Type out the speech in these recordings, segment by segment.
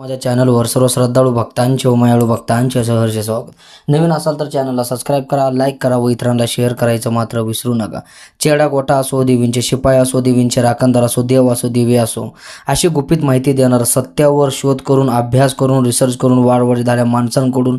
माझ्या चॅनलवर सर्व श्रद्धाळू भक्तांचे व मायाळू भक्तांचे सहर्ष स्वागत. नवीन असाल तर चॅनलला सबस्क्राईब करा लाईक करा व इतरांना शेअर करायचं मात्र विसरू नका. चेडा गोटा असो देवींचे शिपाई असो देवींचे राखणदार असो देव असो देवी असो अशी गुपित माहिती देणार सत्यावर शोध करून अभ्यास करून रिसर्च करून वाढवड झाल्या माणसांकडून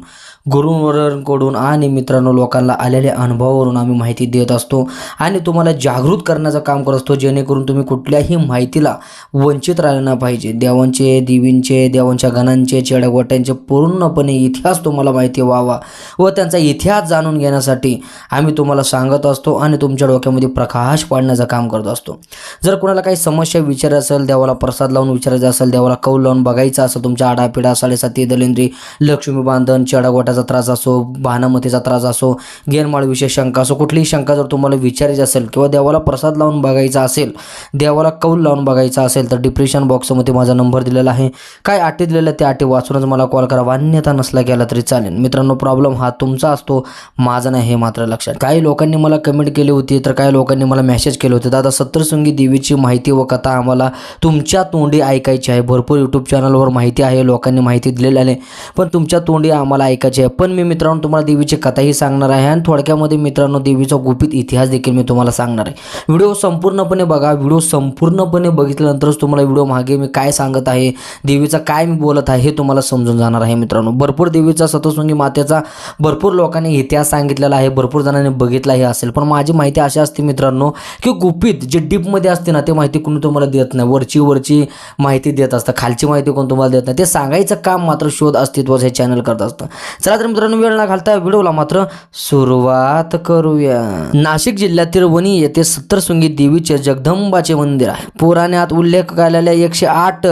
गुरुवरांकडून आणि मित्रांनो लोकांना आलेल्या अनुभवावरून आम्ही माहिती देत असतो आणि तुम्हाला जागृत करण्याचं काम करत असतो जेणेकरून तुम्ही कुठल्याही माहितीला वंचित राहिलं नाही पाहिजे. देवांचे देवींचे देवांच्या गणांचे चेड्यागोट्यांचे पूर्णपणे इतिहास तुम्हाला माहिती व्हावा व त्यांचा इतिहास जाणून घेण्यासाठी आम्ही तुम्हाला सांगत असतो आणि तुमच्या डोक्यामध्ये प्रकाश पाडण्याचं काम करत असतो. जर कोणाला काही समस्या विचारायचं असेल देवाला प्रसाद लावून विचारायचा असेल देवाला कौल लावून बघायचं असेल तुमच्या आडापिडा साडेसाती दलिंद्री लक्ष्मी बांधन चेडागोट्याचा त्रास असो भानामतीचा त्रास असो गेनमाळविषयी शंका असो कुठलीही शंका जर तुम्हाला विचारायची असेल किंवा देवाला प्रसाद लावून बघायचा असेल देवाला कौल लावून बघायचा असेल तर डिप्रेशन बॉक्समध्ये माझा नंबर दिलेला आहे. काय अटी दिलेल्या त्या अटी वाचूनच मला कॉल करा. मान्यता नसला गेला तरी चालेल. मित्रांनो प्रॉब्लेम हा तुमचा असतो माझा नाही हे मात्र लक्षात. काही लोकांनी मला कमेंट केली होती तर काही लोकांनी मला मेसेज केले होते. दादा सत्रसंगी देवीची माहिती व कथा आम्हाला तुमच्या तोंडी ऐकायची आहे. भरपूर यूट्यूब चॅनलवर माहिती आहे लोकांनी माहिती दिलेली आहे. पण तुमच्या तोंडी आम्हाला ऐकायची आहे. पण मी मित्रांनो तुम्हाला देवीची कथाही सांगणार आहे आणि थोडक्यामध्ये मित्रांनो देवीचा गुपित इतिहास देखील मी तुम्हाला सांगणार आहे. व्हिडिओ संपूर्णपणे बघा. व्हिडिओ संपूर्णपणे बघितल्यानंतरच तुम्हाला व्हिडिओ मागे मी काय सांगत आहे देवीचा काय मी बोलत आहे हे तुम्हाला समजून जाणार आहे मित्रांनो. भरपूर देवीचा सतसंगी मातेचा भरपूर लोकांनी इतिहास सांगितलेला आहे भरपूर जणांनी बघितलाही असेल. पण माझी माहिती अशी असते मित्रांनो की गुपित जे डीपमध्ये असते ना ते माहिती कोणी तुम्हाला देत नाही. वरची वरची माहिती देत असतं खालची माहिती कोण तुम्हाला देत नाही. ते सांगायचं काम मात्र शोध अस्तित्वाचं हे चॅनल करत असतं. चला तर मित्रांनो वेळ न घालता व्हिडिओला मात्र सुरुवात करूया. नाशिक जिल्ह्यातील वणी येथे सत्तरसुंगी देवीचे जगदंबाचे मंदिर आहे. पुराण्यात उल्लेख केलेल्या एकशे आठ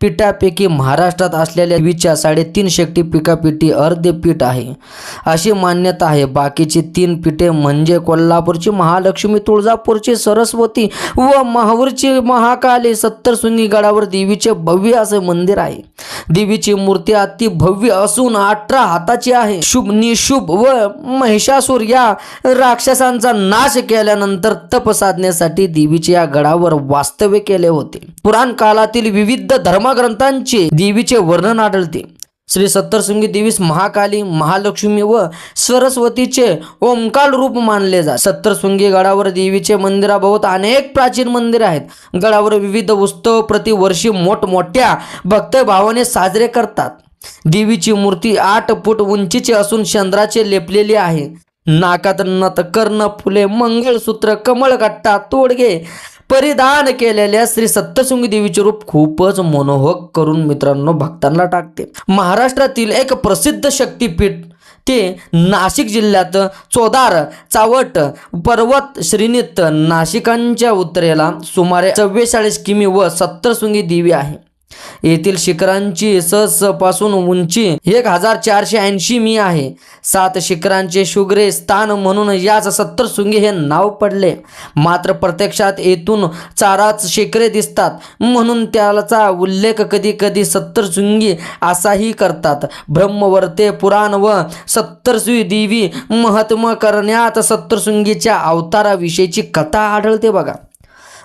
पीठापैकी महाराष्ट्रात असलेल्या देवीच्या साडेतीन शक्ती पिकापीठी अर्धे पीठ आहे. अशी मान्यता आहे. बाकीची तीन पीठे म्हणजे कोल्हापूरची महालक्ष्मी तुळजापूरची सरस्वती व माहूरची महाकाली सत्तरशृंगी गडावर देवीचे भव्य असे मंदिर आहे. देवीची मूर्ती अति भव्य असून अठरा हाताची आहे. शुभ निशुभ व महिषासूर या राक्षसांचा नाश केल्यानंतर तप साधण्यासाठी देवीचे या गडावर वास्तव्य केले होते. पुराण काळातील विविध धर्मग्रंथांचे देवीचे वर्णन आढळते. श्री सत्तरशृंगी देवीस महाकाली महालक्ष्मी व सरस्वतीचे ओंकाल रूप मानले जात. सत्तरशृंगी गडावर देवीचे मंदिराभोवत अनेक प्राचीन मंदिरे आहेत. गडावर विविध उत्सव प्रतिवर्षी मोठमोठ्या भक्तभावाने साजरे करतात. देवीची मूर्ती आठ फूट उंचीची असून चंद्राचे लेपलेली आहे. नाकात नत कर्ण फुले मंगळसूत्र कमळगट्टा तोडगे परिधान केलेल्या श्री सप्तशृंगी देवीचे रूप खूपच मनोहक करून मित्रांनो भक्तांना टाकते. महाराष्ट्रातील एक प्रसिद्ध शक्तीपीठ ते नाशिक जिल्ह्यात चोदार चावट पर्वत श्रेणीत नाशिकांच्या उत्तरेला सुमारे चव्वेचाळीस किमी व सत्तरसुंगी देवी आहे. येथील शिखरांची ससपासून उंची एक हजार चारशे ऐंशी मी आहे. सात शिखरांचे शुग्रे स्थान म्हणून याच सत्तर सुंगे हे नाव पडले. मात्र प्रत्यक्षात येथून चाराच शिखरे दिसतात. म्हणून त्याचा उल्लेख कधी कधी सत्तरशृंगी असाही करतात. ब्रह्मवर्ते पुराण व सत्तरसुई देवी महत्म करण्यात सत्तरशृंगीच्या अवताराविषयीची कथा आढळते बघा.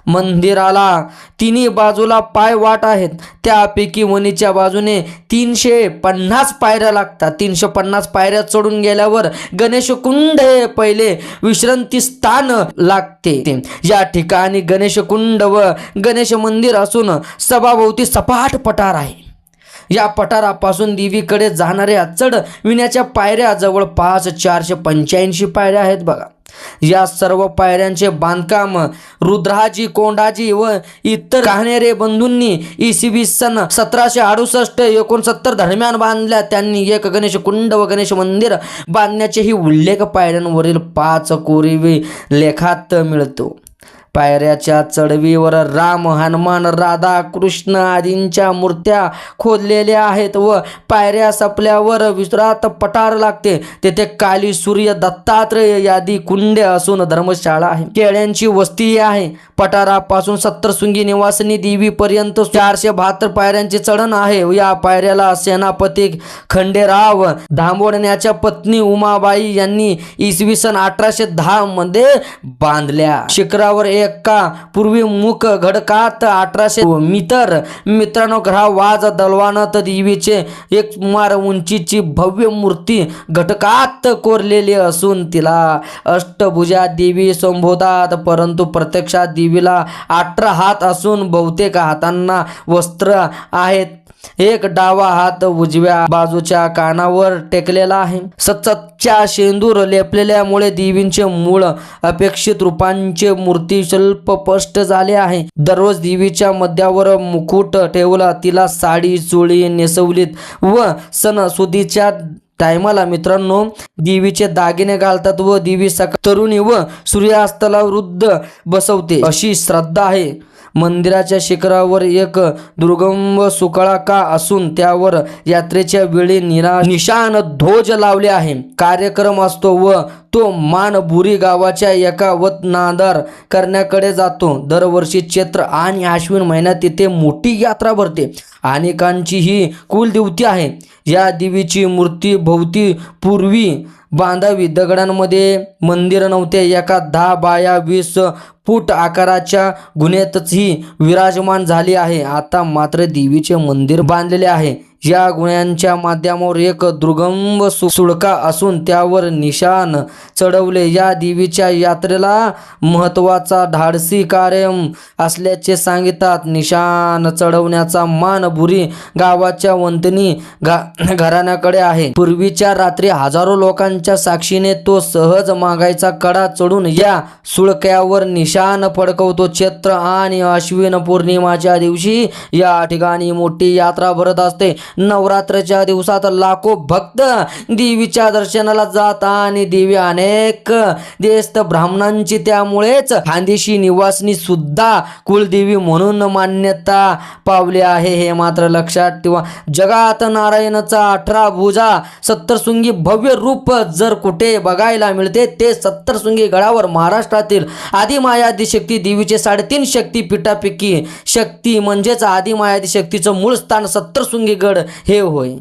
मंदिराला. तिन्ही बाजूला पाय वाट आहेत. त्यापैकी वणीच्या बाजूने तीनशे पन्नास पायऱ्या लागतात. तीनशे पन्नास पायऱ्या चढून गेल्यावर गणेशकुंड हे पहिले विश्रांती स्थान लागते. या ठिकाणी गणेशकुंड व गणेश मंदिर असून सभाभोवती सपाट पठार आहे. या पठारापासून देवीकडे जाणाऱ्या चढ विण्याच्या पायऱ्या जवळपास चारशे पंच्याऐंशी पायऱ्या आहेत बघा. या सर्व पायऱ्यांचे बांधकाम रुद्राजी कोंडाजी व इतर काहनेरे बंधूंनी इसवी सन सतराशे अडुसष्ट एकोणसत्तर दरम्यान बांधल्या. त्यांनी एक गणेश कुंड व गणेश मंदिर बांधण्याचेही उल्लेख पायऱ्यांवरील पाच कोरीवी लेखात मिळतो. पायऱ्याच्या चढवीवर राम हनुमान राधा कृष्ण आदींच्या मूर्त्या खोदलेल्या आहेत व पायऱ्या सपल्यावर विश्रात पठार लागते. तेथे काली सूर्य दत्तात्रय यादी कुंड असून धर्मशाळा आहे. केळ्यांची वस्ती आहे. पठारापासून सत्तरशृंगी निवासिनी देवी पर्यंत चारशे बहात्तर पायऱ्यांचे चढण आहे. या पायऱ्याला सेनापती खंडेराव धांबोडण्याच्या पत्नी उमाबाई यांनी इसवी सन अठराशे दहा मध्ये बांधल्या. शिखरावर एक एक्का पूर्वी मुख घडकात अठराशे मीटर. मित्रांनो ग्रहा वाज दलवानात देवीचे एक मार उंचीची भव्य मूर्ती घटकात कोरलेली असून तिला अष्टभुजा देवी संबोधतात परंतु प्रत्यक्षात देवीला अठरा हात असून बहुतेक हातांना वस्त्र आहेत. एक डावा हात उजव्या बाजूच्या कानावर टेकलेला आहे. सततच्या शेंदूर लेपलेल्यामुळे देवींचे मूळ अपेक्षित रूपांचे मूर्ती स्पष्ट झाले आहे. दररोज देवीच्या मध्यावर मुकुट ठेवला तिला साडी चोळी नेसवलीत व सणसुदीच्या टायमाला मित्रांनो देवीचे दागिने घालतात व देवी सकाळ तरुणी व सूर्यास्ताला वृद्ध बसवते अशी श्रद्धा आहे. मंदिराच्या शिखरावर एक दुर्गम सुकळा का असून त्यावर यात्रेच्या वेळी निरा निशान ध्वज लावले आहे. कार्यक्रम असतो व तो मानबुरी गावाच्या एका वतनादार करण्याकडे जातो. दरवर्षी चैत्र आणि आश्विन महिन्यात तिथे मोठी यात्रा भरते. अनेकांची ही कुलदेवती आहे. या देवीची मूर्ती भोवती पूर्वी बांधावी. दगडांमध्ये मंदिर नव्हते. एका दहा बाया वीस फूट आकाराच्या गुन्ह्यातच ही विराजमान झाली आहे. आता मात्र देवीचे मंदिर बांधलेले आहे. या गुन्ह्यांच्या माध्यमावर एक दुर्गम सु सुळका असून त्यावर निशाण चढवले. या देवीच्या यात्रेला महत्त्वाचा धाडसी कार्य असल्याचे सांगतात. निशाण चढवण्याचा मान बुरी गावाच्या वंतनी घा घराण्याकडे आहे. पूर्वीच्या रात्री हजारो लोकांच्या साक्षीने तो सहज मागायचा कडा चढून या सुळक्यावर निशाण फडकवतो. चैत्र आणि अश्विन पौर्णिमाच्या दिवशी या ठिकाणी मोठी यात्रा भरत असते. नवरात्रच्या दिवसात लाखो भक्त देवीच्या दर्शनाला जात आणि देवी अनेक देस्त ब्राह्मणांची त्यामुळेच खानदेशी निवासनी सुद्धा कुलदेवी म्हणून मान्यता पावली आहे. हे मात्र लक्षात ठेवा. जगात नारायणाचा अठरा भुजा सत्तरसुंगी भव्य रूप जर कुठे बघायला मिळते ते सत्तरसुंगी गडावर महाराष्ट्रातील आदिमायादी शक्ती देवीचे साडेतीन शक्तीपीठापैकी शक्ती म्हणजेच आदिमायादी शक्तीचं मूळ स्थान सत्तरसुंगी गड हे होय.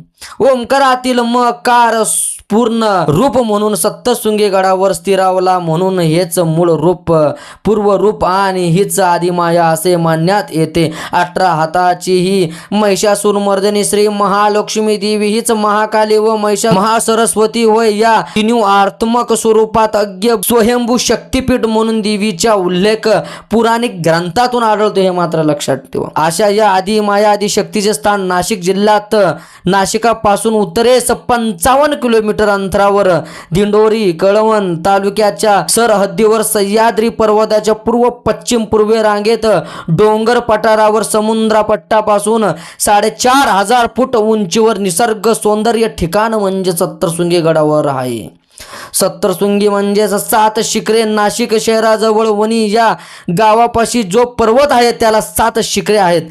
ओंकारातील मकार पूर्ण रूप म्हणून सत्तरशृंगी गडावर स्थिरावला म्हणून हेच मूळ रूप पूर्व रूप आणि हीच आदिमाया असे मानण्यात येते. अठरा हाताची ही महिषासुरमर्दनी श्री महालक्ष्मी देवी हीच महाकाली व महिषा महासरस्वती होय. या तिन्ही आत्मक स्वरूपात अज्ञ स्वयंभू शक्तीपीठ म्हणून देवीचा उल्लेख पुराणिक ग्रंथातून आढळतो हे मात्र लक्षात ठेवा. अशा या आदिमाया आदिशक्तीचे शक्तीचे स्थान नाशिक जिल्ह्यात नाशिकापासून उत्तरेस पंचावन्न किलोमीटर अंतरावर दिंडोरी कळवण तालुक्याच्या सरहद्दीवर सह्याद्री पर्वताच्या पूर्व पश्चिम पूर्वे रांगेत डोंगर पठारावर समुद्रापट्टापासून साडेचार हजार फूट उंचीवर निसर्ग सौंदर्य ठिकाण म्हणजे सत्तरसुंगी गडावर आहे. सत्तरसुंगी म्हणजेच सात शिखरे नाशिक शहराजवळ वणी या गावापाशी जो पर्वत आहे त्याला सात शिखरे आहेत.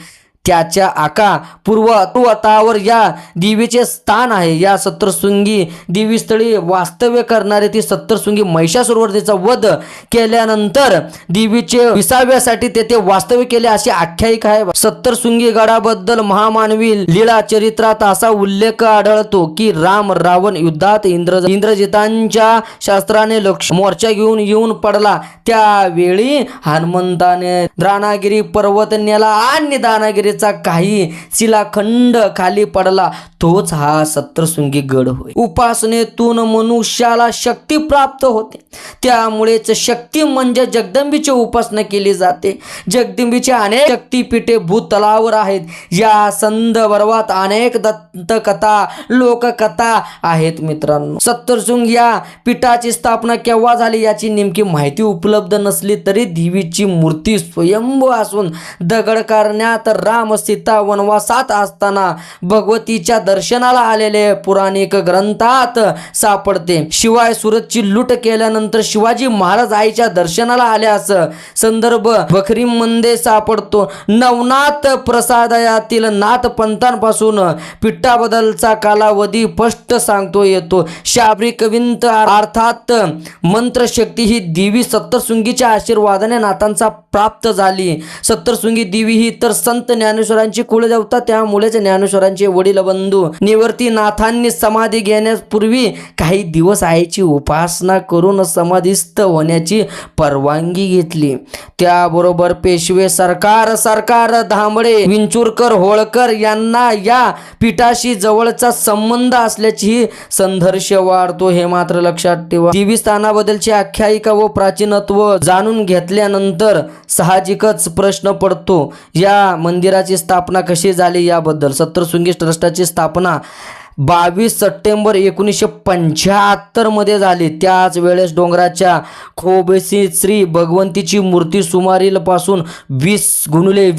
त्याच्या आका पूर्व पूर्वतावर या देवीचे स्थान आहे. या सत्तरशृंगी देवीस्थळी वास्तव्य करणारे ती सत्तरशृंगी महिषासुरवर्तीचा वध केल्यानंतर देवीचे विसाव्यासाठी तेथे वास्तव्य केले अशी आख्यायिका आहे. सत्तरशृंगी गडाबद्दल महामानवी लीळा चरित्रात असा उल्लेख आढळतो की राम रावण युद्धात इंद्र इंद्रजितांच्या शास्त्राने लक्ष मोर्चा घेऊन येऊन पडला. त्यावेळी हनुमंताने दानागिरी पर्वत नेला आणि दानागिरीचा काही शिलाखंड खाली पडला तोच हा सत्रसुंगी गड होय. उपासनेतून मनुष्याला शक्ती प्राप्त होते. त्यामुळेच शक्ती म्हणजे जगदंबीची उपासना केली जाते. जगदंबीचे अनेक शक्तीपीठे भूतलावर आहेत. या संदर्भात अनेक दंतकथा लोककथा आहेत मित्रांनो. सत्तरसुंग या पीठाची स्थापना केव्हा झाली याची नेमकी माहिती उपलब्ध नसली तरी देवीची मूर्ती स्वयंभू असून दगड करण्यात राम सीता वनवासात असताना भगवतीच्या दर्शनाला आलेले पुराणिक ग्रंथात सापडते. शिवाय सुरतची लूट केल्यानंतर शिवाजी महाराज आईच्या दर्शनाला आल्यास संदर्भ बखरीमध्ये सापडतो. नवनाथ प्रसादयातील नाथ पंथांपासून पिठ्ठाबद्दलचा कालावधी स्पष्ट सांगतो येतो. शाबरी कविंत अर्थात मंत्रशक्ती ही देवी सत्तरशृंगीच्या आशीर्वादाने नाथांचा प्राप्त झाली. सत्तरशृंगी देवी ही तर संत ज्ञान ज्ञानेश्वरांची कुलदेवता त्यामुळेच ज्ञानेश्वरांचे वडील बंधू निवर्तीनाथांनी समाधी घेण्यापूर्वी काही दिवस आईची उपासना करून समाधीस्थ होण्याची परवानगी घेतली. त्याबरोबर पेशवे सरकार सरकार धांबडे विंचुरकर होळकर यांना या पीठाशी जवळचा संबंध असल्याची संघर्ष वाढतो. हे मात्र लक्षात ठेवा. देवी स्थानाबद्दलची आख्यायिका व प्राचीनत्व जाणून घेतल्यानंतर साहजिकच प्रश्न पडतो. या ट्रस्टाची स्थापना कशी झाली याबद्दल? सत्तरशृंगी ट्रस्टाची स्थापना बावीस सप्टेंबर एकोणीसशे पंच्याहत्तरमध्ये झाली. त्याच वेळेस डोंगराच्या खोबेसी श्री भगवंतीची मूर्ती सुमारीलपासून वीस गुणुले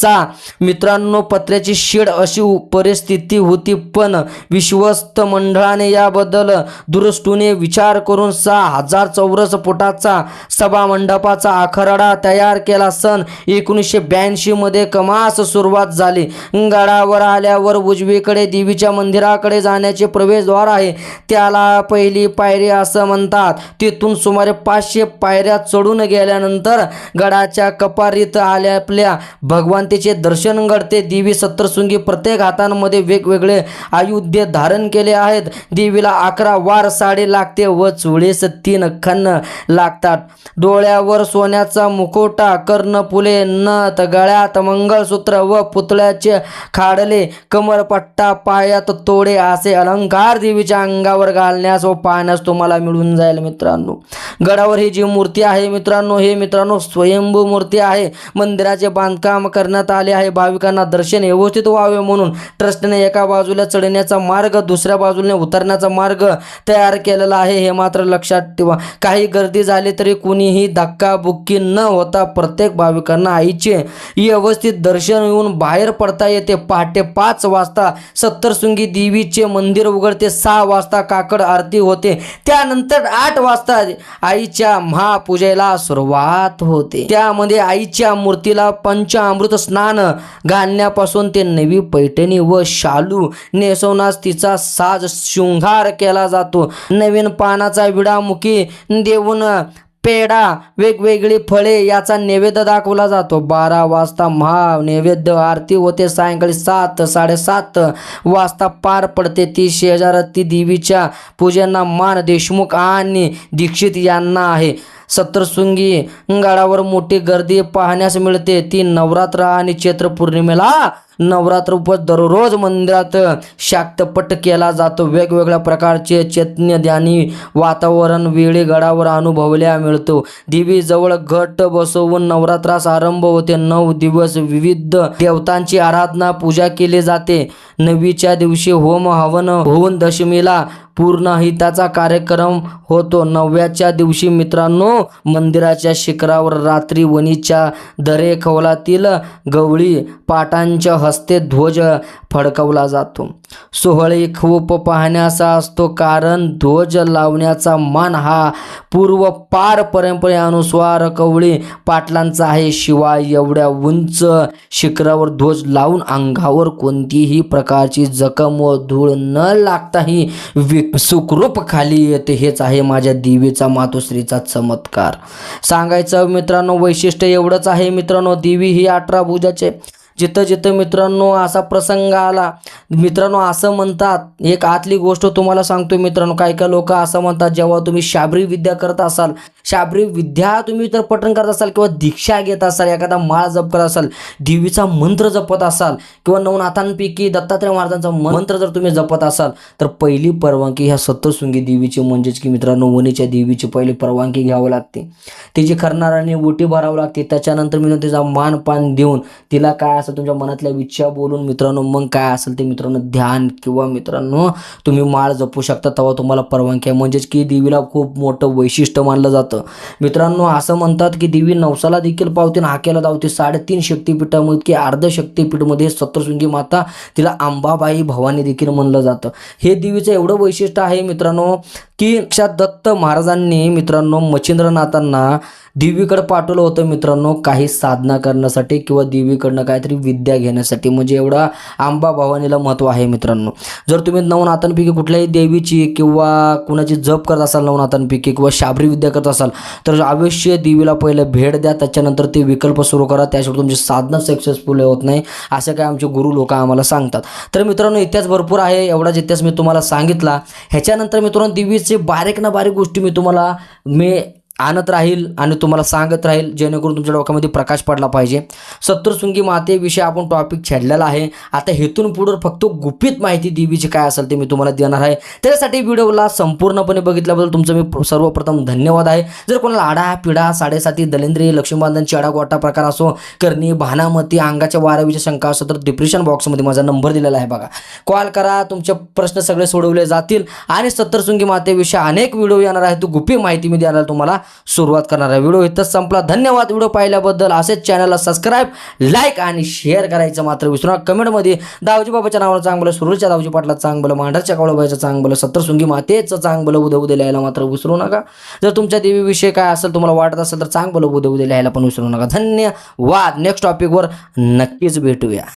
सा मित्रांनो पत्र्याची शेड अशी परिस्थिती होती पण विश्वस्त मंडळाने याबद्दल दुरुस्तीने विचार करून सहा हजार चौरस फुटाचा सभा मंडपाचा आखरडा तयार केला. सन एकोणीसशे ब्याऐंशीमध्ये कमास सुरुवात झाली. गडावर आल्यावर उजवीकडे देवीच्या मंदिराकडे जाण्याचे प्रवेशद्वार आहे. त्याला पहिली पायरी असं म्हणतात. तिथून सुमारे पाचशे पायऱ्या चढून गेल्यानंतर गडाच्या कपारीत आल्या आपल्या भगवंतीचे दर्शन घडते. देवी सत्तरशृंगी प्रत्येक हातांमध्ये वेगवेगळे आयुध्य धारण केले आहेत. देवीला अकरा वार साडे लागते व चुळीस तीन खन्न लागतात. डोळ्यावर सोन्याचा मुकोटा कर्णफुले नथ गळ्यात मंगळसूत्र व पुतळ्याचे खाडले कमरपट्टा पायात तोडे असे अलंकार देवीच्या अंगावर घालण्यास व पाहण्यास तुम्हाला मिळून जाईल मित्रांनो. गडावर ही जी मूर्ती आहे मित्रांनो हे मित्रांनो स्वयंभू मूर्ती आहे. मंदिराचे बांधकाम करण्यात आले आहे. भाविकांना दर्शन व्यवस्थित व्हावे म्हणून ट्रस्टने एका बाजूला चढण्याचा मार्ग दुसऱ्या बाजूने उतरण्याचा मार्ग तयार केलेला आहे. हे मात्र लक्षात ठेवा. काही गर्दी झाली तरी कुणीही धक्काबुक्की न होता प्रत्येक भाविकांना आईचे व्यवस्थित दर्शन येऊन बाहेर पडता येते. पहाटे पाच वाजता सत्तरसुंगी देवीचे मंदिर उघडते. सहा वाजता काकड आरती होते. त्यानंतर आठ वाजता आईच्या महापूजेला सुरुवात होते. त्यामध्ये आईच्या मूर्तीला पंचामृत स्नान घालण्यापासून ते नवी पैठणी व शालू नेसवण्यास तिचा साज शृंगार केला जातो. नवीन पानाचा विडामुखी देऊन पेढा वेगवेगळी फळे याचा नैवेद्य दाखवला जातो. बारा वाजता महा नैवेद्य आरती होते. सायंकाळी सात साडेसात वाजता पार पडते. ती शेजारती देवीच्या पूजेंना मान देशमुख आणि दीक्षित यांना आहे. सत्तरशृंगी गडावर मोठी गर्दी पाहण्यास मिळते. ती नवरात्र आणि चैत्र पौर्णिमेला नवरात्र उपवास दररोज मंदिरात शाक्तपट केला जातो. वेगवेगळ्या प्रकारचे चैतन्य ध्यानी वातावरण वेळी गडावर अनुभवल्या मिळतो. देवीजवळ घट बसवून नवरात्रास आरंभ होते. नऊ दिवस विविध देवतांची आराधना पूजा केली जाते. नवीच्या दिवशी होम हवन होऊन दशमीला पूर्णहिताचा कार्यक्रम होतो. नवव्याच्या दिवशी मित्रांनो मंदिराच्या शिखरावर रात्री वणीच्या दरेखवलातील गवळी पाटांच्या हस्ते ध्वज फडकवला जातो. सोहळे खूप पाहण्याचा असतो कारण ध्वज लावण्याचा मान हा पूर्व पार परंपरेनुसार कवळी पाटलांचा आहे. शिवाय एवढ्या उंच शिखरावर ध्वज लावून अंगावर कोणतीही प्रकारची जखम व धूळ न लागताही वि सुखरूप खाली येते हेच आहे माझ्या देवीचा मातोश्रीचा चमत्कार. सांगायचं मित्रांनो वैशिष्ट्य एवढंच आहे मित्रांनो देवी ही अठरा भुजाचे जिथं जिथं मित्रांनो असा प्रसंग आला मित्रांनो असं म्हणतात एक आतली गोष्ट तुम्हाला सांगतो मित्रांनो काही काही लोक असं म्हणतात जेव्हा तुम्ही शाबरी विद्या करत असाल शाबरी विद्या तुम्ही तर पठण करत असाल किंवा दीक्षा घेत असाल एखादा माळ जप करत असाल देवीचा मंत्र जपत असाल किंवा नवनाथांपैकी दत्तात्रय महाराजांचा मंत्र जर तुम्ही जपत असाल तर पहिली परवानगी ह्या सत्तरशृंगी देवीची म्हणजेच की मित्रांनो वनीच्या देवीची पहिली परवानगी घ्यावी लागते. तिची खरणाराने ओटी भरावं लागते. त्याच्यानंतर मित्रांनो तिचा मान पान देऊन तिला काय असं तुमच्या मनातल्या विचार बोलून मित्रांनो मग काय असेल ते मित्रांनो ध्यान किंवा मित्रांनो तुम्ही माळ जपू शकता तेव्हा तुम्हाला परवानगी आहे. म्हणजेच की देवीला खूप मोठं वैशिष्ट्य मानलं जातं. मित्रांनो असं म्हणतात की देवी नवसाला देखील पावते आणि हाकेला धावते. साडेतीन शक्तीपीठामध्ये की अर्ध शक्तीपीठमध्ये सत्तरशृंगी माता तिला अंबाबाई भवानी देखील म्हणलं जातं. हे देवीचं एवढं वैशिष्ट्य आहे मित्रांनो की साक्षात दत्त महाराजांनी मित्रांनो मच्छिंद्रनाथांना देवीकडं पाठवलं होतं मित्रांनो काही साधना करण्यासाठी किंवा देवीकडनं काहीतरी विद्या घेण्यासाठी. म्हणजे एवढा आंबा भवानीला महत्त्व आहे मित्रांनो. जर तुम्ही नवनाथांपैकी कुठल्याही देवीची किंवा कुणाची जप करत असाल नवनाथांपैकी किंवा शाबरी विद्या करत असाल तर अवश्य देवीला पहिलं भेट द्या. त्याच्यानंतर ते विकल्प सुरू करा. त्याशिवाय तुमची साधना सक्सेसफुल होत नाही असं काय आमचे गुरु लोक आम्हाला सांगतात. तर मित्रांनो इतिहास भरपूर आहे. एवढाच इतिहास मी तुम्हाला सांगितला. ह्याच्यानंतर मित्रांनो देवीचे बारीक ना बारीक गोष्टी मी तुम्हाला मी आणत राहील आणि तुम्हाला सांगत राहील जेणेकरून तुमच्या डोक्यामध्ये प्रकाश पडला पाहिजे. सत्तरसुंगी मातेविषयी आपण टॉपिक छेडलेला आहे. आता हेतून पुढं फक्त गुपित माहिती देवीची काय असेल ते मी तुम्हाला देणार आहे. त्याच्यासाठी व्हिडिओला संपूर्णपणे बघितल्याबद्दल तुमचं मी सर्वप्रथम धन्यवाद आहे. जर कोणाला आडा पिढा साडेसाती दलेंद्री लक्ष्मीबांधन चेडा गोटा प्रकार असो करणी भानामती अंगाच्या वारावीच्या शंका असो तर डिप्रेशन बॉक्समध्ये माझा नंबर दिलेला आहे बघा. कॉल करा तुमचे प्रश्न सगळे सोडवले जातील. आणि सत्तरसुंगी मातेविषयी अनेक व्हिडिओ येणार आहे तो गुपी माहिती मी देणार तुम्हाला. सुरुवात करणार आहे व्हिडिओ इथंच संपला. धन्यवाद व्हिडिओ पाहिल्याबद्दल. असेच चॅनलला सबस्क्राईब लाईक आणि शेअर करायचं मात्र विसरू नका. कमेंटमध्ये दावजी बाबाच्या नावाला चांगलं सुरूच्या दावजी पाटला चांगलं मांढरच्या कावळबाईचं चांगलं सत्तरशृंगी मातेचं चांगलं उद्या उद्या लिहायला मात्र विसरू नका. जर तुमच्या देवीविषयी काय असेल तुम्हाला वाटत असेल तर चांगलं उद्या उद्या लिहायला पण विसरू नका. धन्यवाद. नेक्स्ट टॉपिकवर नक्कीच भेटूया.